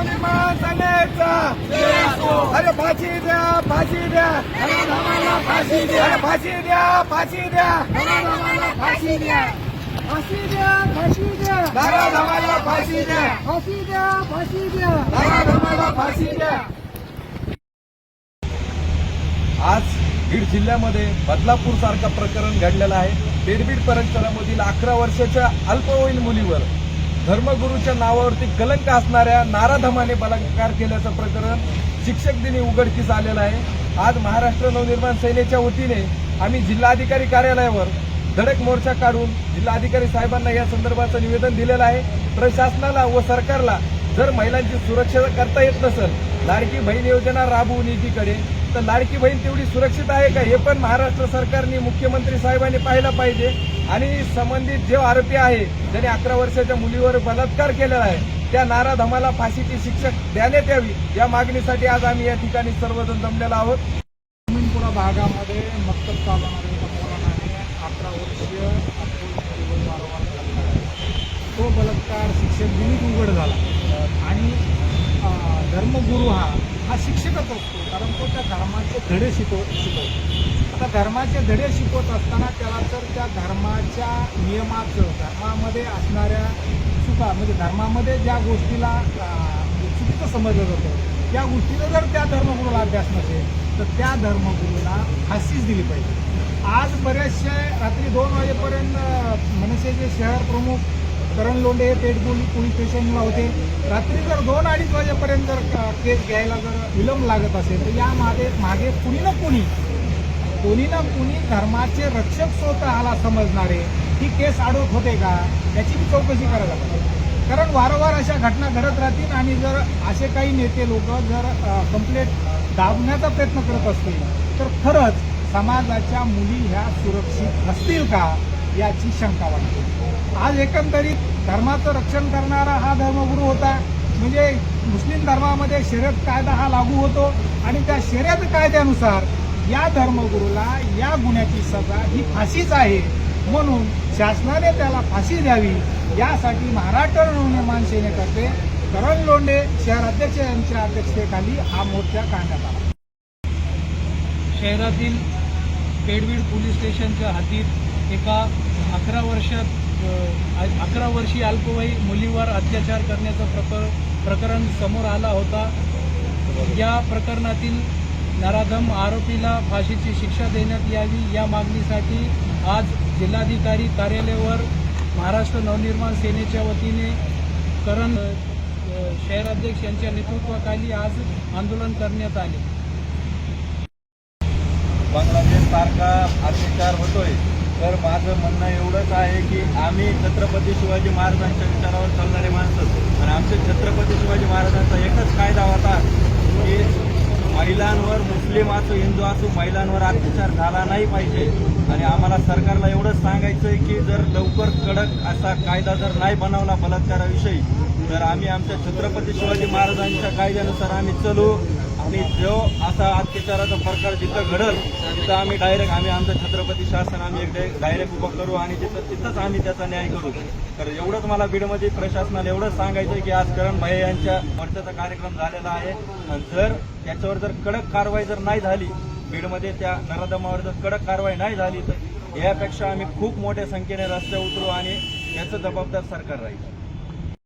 नवनिर्माण अरे फाशी द्या फाशी द्या. फाशी द्या फाशी द्या फाशी द्या. फाशी द्या. फाशी द्या फाशी द्या. धमाला फाशी द्या. फाशी द्या फाशी द्या. धमाला फाशी द्या. आज बीड जिल्ह्यामध्ये बदलापूर सारखं प्रकरण घडलेलं आहे. बेडबीड परिसरामधील अकरा वर्षाच्या अल्पवयीन मुलीवर. धर्मगुरूच्या नावावरती कलंक असणाऱ्या नाराधमाने बलात्कार केल्याचं प्रकरण शिक्षक दिनी उघडकीस आलेलं आहे. आज महाराष्ट्र नवनिर्माण सेनेच्या वतीने आम्ही जिल्हाधिकारी कार्यालयावर धडक मोर्चा काढून जिल्हाधिकारी साहेबांना या संदर्भाचं निवेदन दिलेलं आहे. प्रशासनाला व सरकारला जर महिलांची सुरक्षा करता येत नसेल लाडकी बहीण योजना राबवून निधीकडे तर लाडकी बहीण तेवढी सुरक्षित आहे का? हे पण महाराष्ट्र सरकारने मुख्यमंत्री साहेबांनी पाहिलं पाहिजे. आणि संबंधित जे आरोपी आहे ज्याने अकरा वर्षाच्या मुलीवर बलात्कार केलेला आहे त्या नारा धमाला फाशीची शिक्षक देण्यात यावी या मागणीसाठी आज आम्ही या ठिकाणी सर्वजण जमलेलो आहोत. जमीनपुरा भागामध्ये मक्तब चालवणाऱ्या एका अकरा वर्षीय तो बलात्कार शिक्षक दिनीच उघड झाला. आणि धर्मगुरू हा हा शिक्षकच असतो कारण तो त्या धर्माचे धडे शिकव शिकवतो. आता धर्माचे धडे शिकवत असताना त्याला तर त्या धर्माच्या नियमाचं धर्मामध्ये असणाऱ्या चुका म्हणजे धर्मामध्ये ज्या गोष्टीला म्हणजे चुकीचं समजलं जातं त्या गोष्टीला जर त्या धर्मगुरूला अभ्यास नसेल तर त्या धर्मगुरूला फाशीच दिली पाहिजे. आज बरेचसे रात्री दोन वाजेपर्यंत मनसेचे शहर प्रमुख करण लोंढे हे पेठ पोलीस स्टेशनला होते. रात्री जर दोन अडीच वाजेपर्यंत जर केस घ्यायला जर विलंब लागत असेल तर या मागे मागे कुणी ना कुणी कोणी ना कुणी धर्माचे रक्षक स्वतःला समजणारे ही केस अडवत होते का याची मी चौकशी करायला पाहिजे. कारण वारंवार अशा घटना घडत राहतील आणि जर असे काही नेते लोक जर कंप्लेंट दाबण्याचा प्रयत्न करत असतील तर खरंच समाजाच्या मुली ह्या सुरक्षित असतील का? याची शंका वाटते. आज एकंदरीत धर्माचं रक्षण करणारा हा धर्मगुरू होता. म्हणजे मुस्लिम धर्मामध्ये शर्यत कायदा हा लागू होतो आणि त्या शर्यत कायद्यानुसार या धर्मगुरूला या गुन्ह्याची सजा ही फाशीच आहे. म्हणून शासनाने त्याला फाशी द्यावी यासाठी महाराष्ट्र नवनिर्माण सेनेतर्फे करण लोंढे शहर अध्यक्ष यांच्या अध्यक्षतेखाली हा मोर्चा काढण्यात आला. शहरातील पेडवीड पोलीस स्टेशनच्या हद्दीत एका अकरा वर्षात अकरा वर्षी अल्पवयीन मुलीवर अत्याचार करण्याचं प्रकर प्रकरण समोर आला होता. या प्रकरणातील नराधम आरोपीला फाशीची शिक्षा देण्यात यावी या मागणीसाठी आज जिल्हाधिकारी कार्यालयावर महाराष्ट्र नवनिर्माण सेनेच्या वतीने करण शहराध्यक्ष यांच्या नेतृत्वाखाली आज आंदोलन करण्यात आले. बांगलादेश सारखा अत्याचार होतोय. तर माझं म्हणणं एवढंच आहे की आम्ही छत्रपती शिवाजी महाराजांच्या विचारावर चालणारे माणसं. आणि आमचे छत्रपती शिवाजी महाराजांचा एकच कायदा होता की महिलांवर मुस्लिम असो हिंदू असो महिलांवर अत्याचार झाला नाही पाहिजे. आणि आम्हाला सरकारला एवढंच सांगायचं आहे की जर लवकर कडक असा कायदा जर नाही बनवला बलात्काराविषयी तर आम्ही आमच्या छत्रपती शिवाजी महाराजांच्या कायद्यानुसार आम्ही चलू. आणि जो असा अत्याचाराचा प्रकार जिथं घडल तिथं आम्ही डायरेक्ट आम्ही आमचं छत्रपती शासन आम्ही एक डायरेक्ट उभं करू आणि तिथं तिथंच आम्ही त्याचा न्याय करू. तर एवढंच मला बीडमध्ये प्रशासनाला एवढंच सांगायचं आहे की आज करण भाई यांच्या मोर्चाचा कार्यक्रम झालेला आहे. आणि जर त्याच्यावर जर कडक कारवाई जर नाही झाली बीडमध्ये त्या नराधमावर जर कडक कारवाई नाही झाली तर यापेक्षा आम्ही खूप मोठ्या संख्येने रस्ते उतरू आणि याचं जबाबदार सरकार राहील.